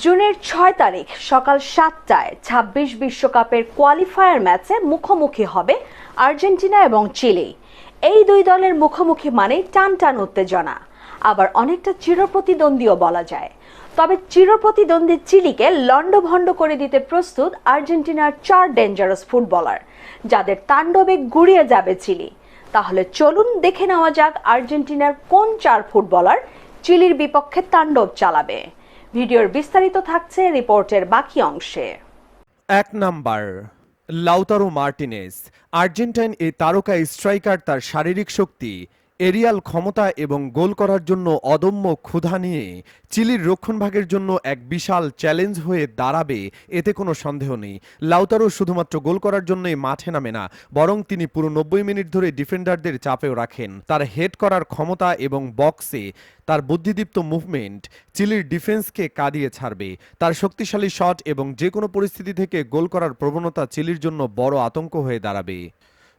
জুনের ছয় তারিখ সকাল সাতটায় ছাব্বিশ বিশ্বকাপের কোয়ালিফায়ার ম্যাচে মুখোমুখি হবে আর্জেন্টিনা এবং চিলি। এই দুই দলের মুখোমুখি মানেই টান টান উত্তেজনা। আবার অনেকটা চিরপ্রতিদ্বন্দ্বীও বলা যায়। তবে চিরপ্রতিদ্বন্দ্বী চিলিকে লণ্ডভণ্ড করে দিতে প্রস্তুত আর্জেন্টিনার চার ডেঞ্জারাস ফুটবলার, যাদের তাণ্ডবে গুড়িয়ে যাবে চিলি। তাহলে চলুন দেখে নেওয়া যাক আর্জেন্টিনার কোন চার ফুটবলার চিলির বিপক্ষে তাণ্ডব চালাবে। ভিডিওর বিস্তারিত থাকছে রিপোর্টের বাকি অংশে। এক নাম্বার, লাউতারো মার্টিনেস, আর্জেন্টাইন এই তারকা স্ট্রাইকার তার শারীরিক শক্তি। এরিয়াল ক্ষমতা এবং গোল করার জন্য অদম্য ক্ষুধা নিয়ে চিলির রক্ষণভাগের জন্য এক বিশাল চ্যালেঞ্জ হয়ে দাঁড়াবে, এতে কোনো সন্দেহ নেই। লাউতারও শুধুমাত্র গোল করার জন্যই মাঠে নামে না, বরং তিনি পুরো নব্বই মিনিট ধরে ডিফেন্ডারদের চাপেও রাখেন। তার হেড করার ক্ষমতা এবং বক্সে তার বুদ্ধিদীপ্ত মুভমেন্ট চিলির ডিফেন্সকে কাঁদিয়ে ছাড়বে। তার শক্তিশালী শট এবং যে কোনো পরিস্থিতি থেকে গোল করার প্রবণতা চিলির জন্য বড় আতঙ্ক হয়ে দাঁড়াবে।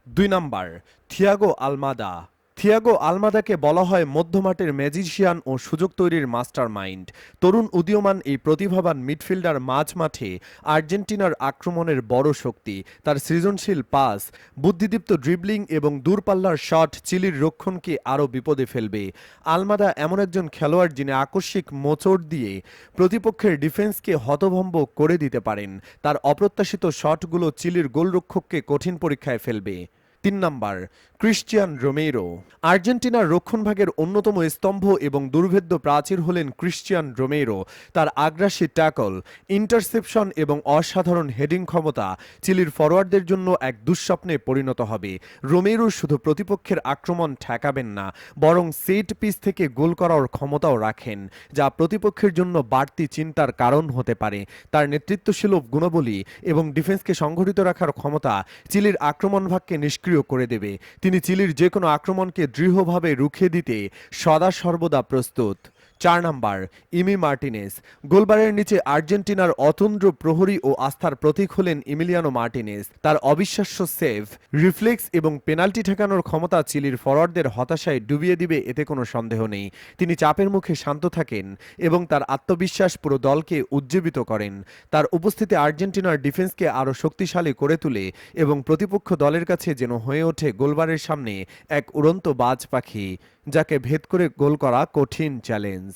দুই নাম্বার, থিয়াগো আলমাদা। থিয়াগো আলমাদাকে বলা হয় মধ্যমাঠের ম্যাজিশিয়ান ও সুযোগ তৈরির মাস্টার মাইন্ড তরুণ উদীয়মান এই প্রতিভাবান মিডফিল্ডার মাঝ মাঠে আর্জেন্টিনার আক্রমণের বড় শক্তি, তার সৃজনশীল পাস, বুদ্ধিদীপ্ত ড্রিবলিং এবং দূরপাল্লার শট চিলির রক্ষণকে আরও বিপদে ফেলবে। আলমাদা এমন একজন খেলোয়াড় যিনি আকস্মিক মোচড় দিয়ে প্রতিপক্ষের ডিফেন্সকে হতভম্ব করে দিতে পারেন। তার অপ্রত্যাশিত শটগুলো চিলির গোলরক্ষককে কঠিন পরীক্ষায় ফেলবে। তিন নাম্বার, ক্রিশ্চিয়ান রোমেরো। আর্জেন্টিনার রক্ষণভাগের অন্যতম স্তম্ভ এবং দুর্ভেদ্য প্রাচীর হলেন ক্রিশ্চিয়ান রোমেরো। তার আগ্রাসী ট্যাকল, ইন্টারসেপশন এবং অসাধারণ হেডিং ক্ষমতা চিলির ফরোয়ার্ডদের জন্য এক দুঃস্বপ্নে পরিণত হবে। রোমেরো শুধু প্রতিপক্ষের আক্রমণ ঠেকাবেন না, বরং সেট পিস থেকে গোল করার ক্ষমতাও রাখেন, যা প্রতিপক্ষের জন্য বাড়তি চিন্তার কারণ হতে পারে। তার নেতৃত্বশীল গুণবলী এবং ডিফেন্সকে সংগঠিত রাখার ক্ষমতা চিলির আক্রমণ ভাগকে নিষ্ক্রিয় করে দেবে। তিনি চিলির যে কোনো আক্রমণকে দৃঢ়ভাবে রুখে দিতে সদা সর্বদা প্রস্তুত। চার নাম্বার, ইমি মার্টিনেস গোলবারের নিচে আর্জেন্টিনার অতন্দ্র প্রহরী ও আস্থার প্রতীক হলেন ইমিলিয়ানো মার্টিনেস তার অবিশ্বাস্য সেভ, রিফ্লেক্স এবং পেনাল্টি ঠেকানোর ক্ষমতা চিলির ফরওয়ার্ডদের হতাশায় ডুবিয়ে দিবে এতে কোনো সন্দেহ নেই। তিনি চাপের মুখে শান্ত থাকেন এবং তার আত্মবিশ্বাস পুরো দলকে উজ্জীবিত করেন। তার উপস্থিতি আর্জেন্টিনার ডিফেন্সকে আরও শক্তিশালী করে তোলে এবং প্রতিপক্ষ দলের কাছে যেন হয়ে ওঠে গোলবারের সামনে এক উড়ন্ত বাজ পাখি। যাকে ভেদ করে গোল করা কঠিন চ্যালেঞ্জ